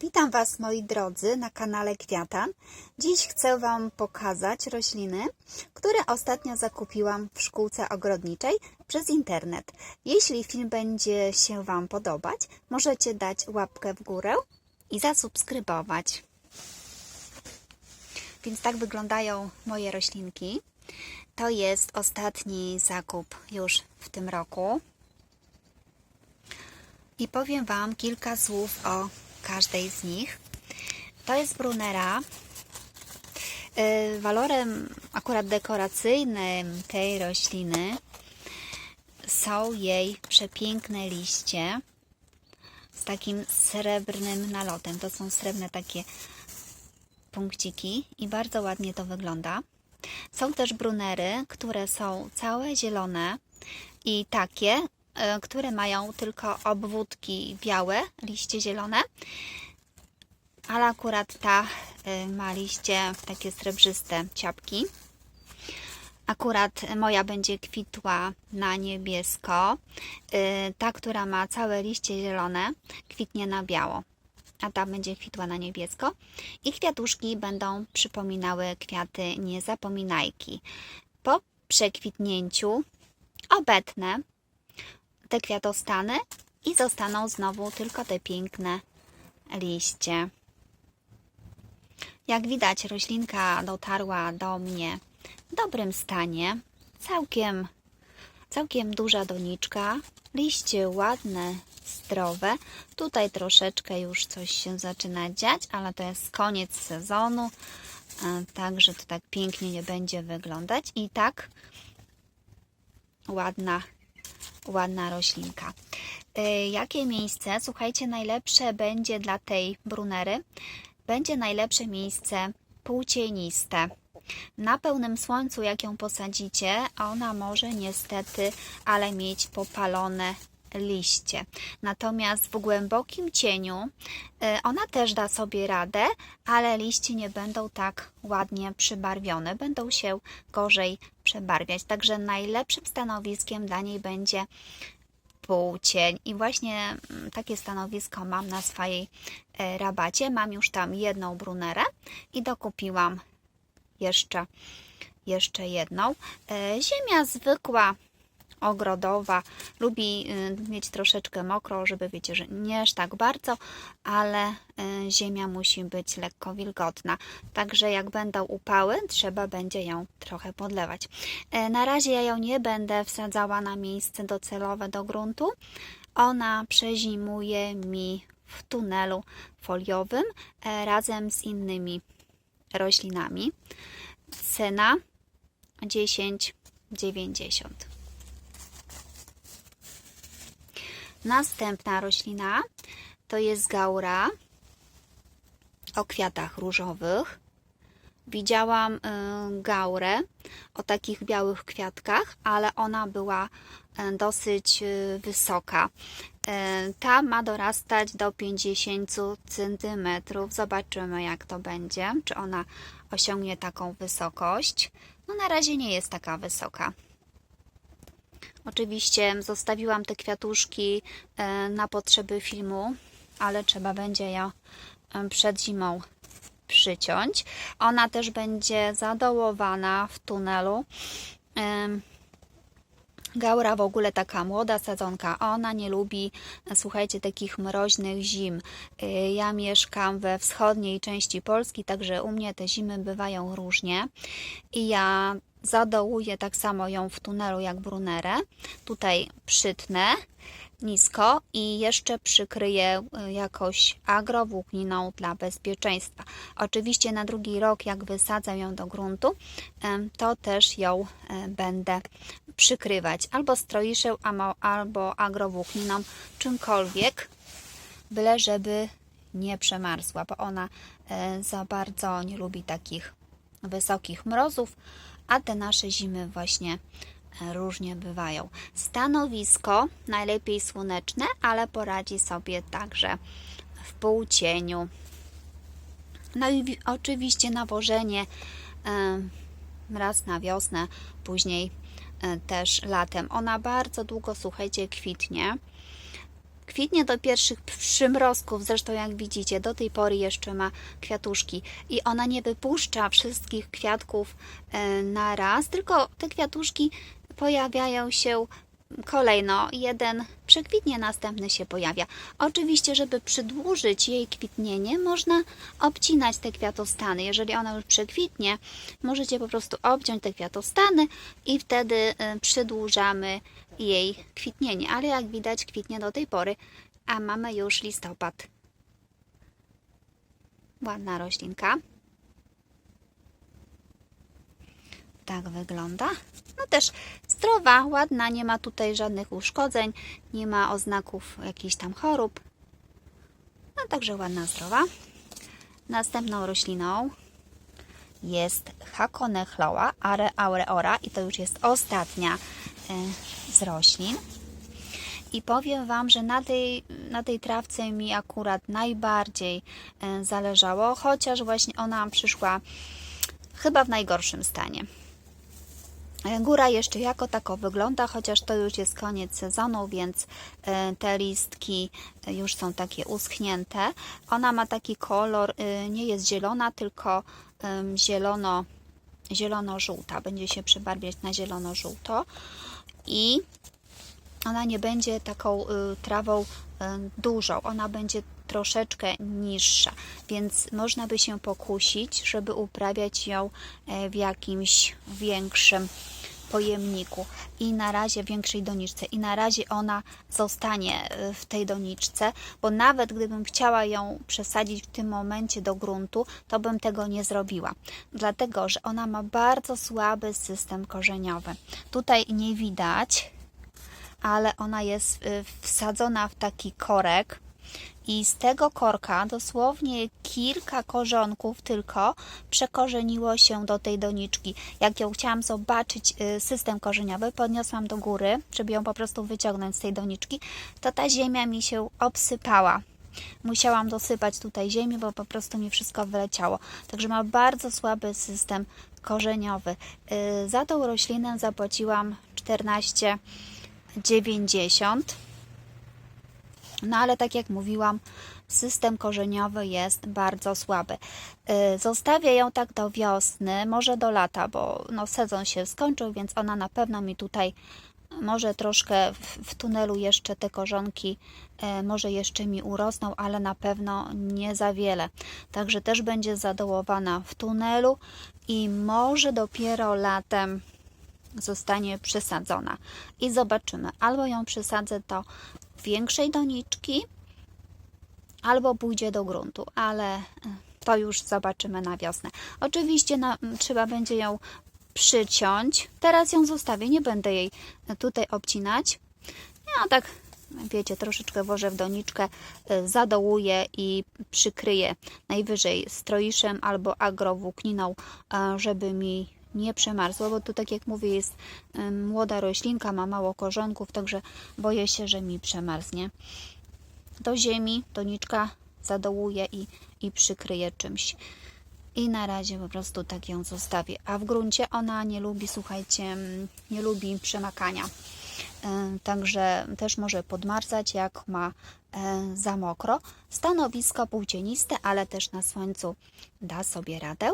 Witam Was moi drodzy na kanale Kwiatan. Dziś chcę Wam pokazać rośliny, które ostatnio zakupiłam w szkółce ogrodniczej przez internet. Jeśli film będzie się Wam podobać, możecie dać łapkę w górę i zasubskrybować. Więc tak wyglądają moje roślinki. To jest ostatni zakup już w tym roku. I powiem Wam kilka słów o każdej z nich. To jest brunera. Yy, Walorem akurat dekoracyjnym tej rośliny są jej przepiękne liście z takim srebrnym nalotem. To są srebrne takie punkciki i bardzo ładnie to wygląda. Są też brunery, które są całe zielone i takie, które mają tylko obwódki białe, liście zielone, ale akurat ta e, ma liście takie srebrzyste ciapki. Akurat moja będzie kwitła na niebiesko. E, Ta, która ma całe liście zielone, kwitnie na biało a ta będzie kwitła na niebiesko. I kwiatuszki będą przypominały kwiaty niezapominajki. Po przekwitnięciu obetnę te kwiatostany i zostaną znowu tylko te piękne liście. Jak widać, roślinka dotarła do mnie w dobrym stanie. Całkiem, całkiem duża doniczka. Liście ładne, zdrowe. Tutaj troszeczkę już coś się zaczyna dziać, ale to jest koniec sezonu, e, także to tak pięknie nie będzie wyglądać. I tak ładna, ładna roślinka. E, Jakie miejsce? Słuchajcie, najlepsze będzie dla tej brunery. Będzie najlepsze miejsce półcieniste. Na pełnym słońcu, jak ją posadzicie, ona może niestety, ale mieć popalone liście. Natomiast w głębokim cieniu y, ona też da sobie radę, ale liście nie będą tak ładnie przybarwione, będą się gorzej przebarwiać. Także najlepszym stanowiskiem dla niej będzie półcień i właśnie mm, takie stanowisko mam na swojej e, rabacie. Mam już tam jedną brunerę i dokupiłam jeszcze, jeszcze jedną. E, Ziemia zwykła, ogrodowa, lubi y, mieć troszeczkę mokro, żeby wiecie, że nie aż tak bardzo, ale y, ziemia musi być lekko wilgotna. Także jak będą upały, trzeba będzie ją trochę podlewać. E, Na razie ja ją nie będę wsadzała na miejsce docelowe do gruntu. Ona przezimuje mi w tunelu foliowym e, razem z innymi roślinami. Cena 10,90. Następna roślina to jest gaura o kwiatach różowych. Widziałam y, gaurę o takich białych kwiatkach, ale ona była y, dosyć y, wysoka. Ta ma dorastać do 50 cm. Zobaczymy, jak to będzie, czy ona osiągnie taką wysokość. No, na razie nie jest taka wysoka. Oczywiście zostawiłam te kwiatuszki e, na potrzeby filmu, ale trzeba będzie je e, przed zimą przyciąć. Ona też będzie zadołowana w tunelu. Em, Gaura w ogóle taka młoda sadzonka, ona nie lubi, e, słuchajcie, takich mroźnych zim. Ja mieszkam we wschodniej części Polski, także u mnie te zimy bywają różnie i ja zadołuję tak samo ją w tunelu jak brunerę. Tutaj przytnę nisko i jeszcze przykryję y, jakoś agrowłókniną dla bezpieczeństwa. Oczywiście na drugi rok, jak wysadzę ją do gruntu, to też ją e, będę przykrywać albo stroiszem, amo- albo agrowłókniną, czymkolwiek, byle żeby nie przemarzła, bo ona e, za bardzo nie lubi takich wysokich mrozów, a te nasze zimy właśnie e, różnie bywają. Stanowisko najlepiej słoneczne, ale poradzi sobie także w półcieniu. No i wi- oczywiście nawożenie e, raz na wiosnę, później e, też latem. Ona bardzo długo, słuchajcie, kwitnie. Kwitnie do pierwszych przymrozków, zresztą jak widzicie, do tej pory jeszcze ma kwiatuszki i ona nie wypuszcza wszystkich kwiatków e, na raz, tylko te kwiatuszki pojawiają się kolejno. Jeden przekwitnie, następny się pojawia. Oczywiście, żeby przedłużyć jej kwitnienie, można obcinać te kwiatostany. Jeżeli ona już przekwitnie, możecie po prostu obciąć te kwiatostany i wtedy y, przedłużamy jej kwitnienie. Ale jak widać, kwitnie do tej pory, a mamy już listopad. Ładna roślinka. Tak wygląda. No też zdrowa, ładna, nie ma tutaj żadnych uszkodzeń, nie ma oznaków jakichś tam chorób. No także ładna, zdrowa. Następną rośliną jest Hakonechloa are aureora i to już jest ostatnia z roślin. I powiem Wam, że na tej, na tej trawce mi akurat najbardziej e, zależało, chociaż właśnie ona przyszła chyba w najgorszym stanie. E, Góra jeszcze jako tako wygląda, chociaż to już jest koniec sezonu, więc e, te listki e, już są takie uschnięte. Ona ma taki kolor, nie jest zielona, tylko zielono, zielono-żółta. Będzie się przebarwiać na zielono-żółto i ona nie będzie taką trawą dużą, ona będzie troszeczkę niższa, więc można by się pokusić, żeby uprawiać ją w jakimś większym pojemniku i na razie większej doniczce. I na razie ona zostanie w tej doniczce, bo nawet gdybym chciała ją przesadzić w tym momencie do gruntu, to bym tego nie zrobiła, dlatego, że ona ma bardzo słaby system korzeniowy. Tutaj nie widać, ale ona jest wsadzona w taki korek, i z tego korka dosłownie kilka korzonków tylko przekorzeniło się do tej doniczki. Jak ją chciałam zobaczyć y, system korzeniowy, podniosłam do góry, żeby ją po prostu wyciągnąć z tej doniczki, to ta ziemia mi się obsypała. Musiałam dosypać tutaj ziemi, bo po prostu mi wszystko wyleciało. Także ma bardzo słaby system korzeniowy. Y, za tą roślinę zapłaciłam 14,90 no ale tak jak mówiłam, system korzeniowy jest bardzo słaby. Y, zostawię ją tak do wiosny, może do lata, bo no, sezon się skończył, więc ona na pewno mi tutaj może troszkę w, tunelu jeszcze te korzonki y, może jeszcze mi urosną, ale na pewno nie za wiele. Także też będzie zadołowana w tunelu i może dopiero latem zostanie przesadzona. I zobaczymy. Albo ją przesadzę to większej doniczki, albo pójdzie do gruntu, ale e, to już zobaczymy na wiosnę. Oczywiście na, trzeba będzie ją przyciąć. Teraz ją zostawię, nie będę jej tutaj obcinać. Ja tak, wiecie, troszeczkę włożę w doniczkę, e, zadołuję i przykryję najwyżej stroiszem albo agrowłókniną, e, żeby mi nie przemarzło, bo tu tak jak mówię jest młoda roślinka, ma mało korzonków, także boję się, że mi przemarznie. Do ziemi doniczka zadołuję i, i przykryję czymś. I na razie po prostu tak ją zostawię. A w gruncie ona nie lubi, słuchajcie, nie lubi przemakania. Także też może podmarzać, jak ma e, za mokro. Stanowisko półcieniste, ale też na słońcu da sobie radę.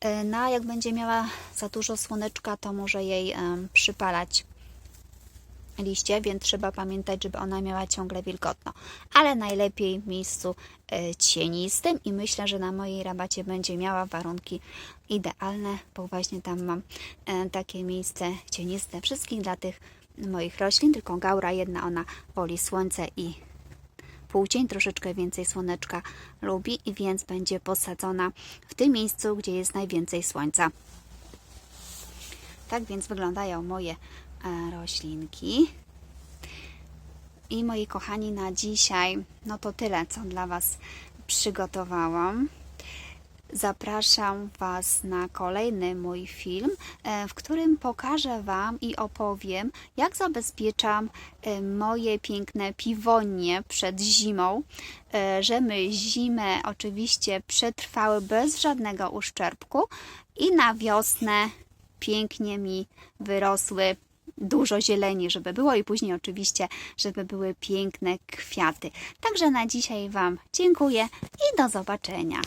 E, no a jak będzie miała za dużo słoneczka, to może jej przypalać liście, więc trzeba pamiętać, żeby ona miała ciągle wilgotno. Ale najlepiej w miejscu e, cienistym i myślę, że na mojej rabacie będzie miała warunki idealne, bo właśnie tam mam e, takie miejsce cieniste wszystkich dla tych moich roślin, tylko gaura jedna, ona woli słońce i półcień, troszeczkę więcej słoneczka lubi i więc będzie posadzona w tym miejscu, gdzie jest najwięcej słońca. Tak więc wyglądają moje e, roślinki. I moi kochani, na dzisiaj no to tyle, co dla Was przygotowałam. Zapraszam Was na kolejny mój film, e, w którym pokażę Wam i opowiem, jak zabezpieczam e, moje piękne piwonie przed zimą, e, żeby zimę oczywiście przetrwały bez żadnego uszczerbku i na wiosnę pięknie mi wyrosły dużo zieleni, żeby było i później oczywiście, żeby były piękne kwiaty. Także na dzisiaj Wam dziękuję i do zobaczenia.